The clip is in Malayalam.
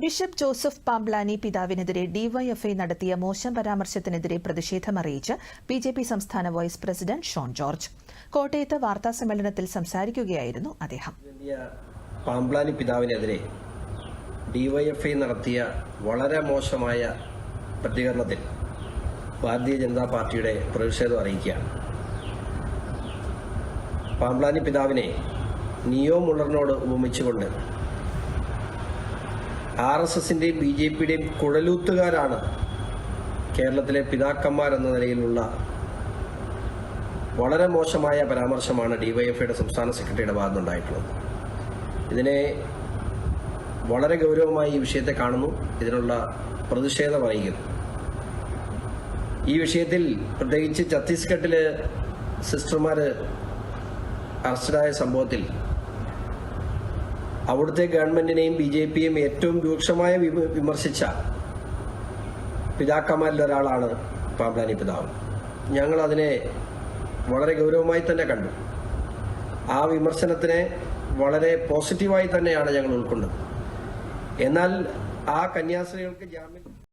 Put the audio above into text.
ബിഷപ്പ് ജോസഫ് പാംബ്ലാനി പിതാവിനെതിരെ ഡിവൈഎഫ്ഐ നടത്തിയ മോശം പരാമർശത്തിനെതിരെ പ്രതിഷേധമറിയിച്ച് ബി ജെ പി സംസ്ഥാന വൈസ് പ്രസിഡന്റ് ഷോൺ ജോർജ്. കോട്ടയത്ത് വാർത്താസമ്മേളനത്തിൽ സംസാരിക്കുകയായിരുന്നു അദ്ദേഹം. പാംബ്ലാനി പിതാവിനെതിരെ ഡിവൈഎഫ്ഐ നടത്തിയ വളരെ മോശമായ പ്രതികരണത്തിൽ ഭാരതീയ ജനതാ പാർട്ടിയുടെ പ്രതിഷേധം അറിയിക്കുകയാണ്. പാംബ്ലാനി പിതാവിനെ നിയോ മുള്ളറിനോട് ഉപമിച്ചുകൊണ്ട് ആർ എസ് എസിന്റെയും ബി ജെ പിയുടെയും കുഴലൂത്തുകാരാണ് കേരളത്തിലെ പിതാക്കന്മാരെന്ന നിലയിലുള്ള വളരെ മോശമായ പരാമർശമാണ് ഡിവൈഎഫ്ഐയുടെ സംസ്ഥാന സെക്രട്ടറിയുടെ ഭാഗത്തുനിന്നുണ്ടായിട്ടുള്ളത്. ഇതിനെ വളരെ ഗൗരവമായി ഈ വിഷയത്തെ കാണുന്നു. ഇതിനുള്ള പ്രതിഷേധം അറിയിക്കുന്നു ഈ വിഷയത്തിൽ പ്രത്യേകിച്ച് ഛത്തീസ്ഗഡിലെ സിസ്റ്റർമാർ അറസ്റ്റഡായ സംഭവത്തിൽ അവിടുത്തെ ഗവൺമെന്റിനെയും ബി ജെ പിയെയും ഏറ്റവും രൂക്ഷമായ വിമർശിച്ച പിതാക്കന്മാരിൽ ഒരാളാണ് പാമ്പ്ലാനി പിതാവ്. ഞങ്ങൾ അതിനെ വളരെ ഗൗരവമായി തന്നെ കണ്ടു. ആ വിമർശനത്തിനെ വളരെ പോസിറ്റീവായി തന്നെയാണ് ഞങ്ങൾ ഉൾക്കൊണ്ടത്. എന്നാൽ ആ കന്യാസ്ത്രീകൾക്ക് ജാമ്യം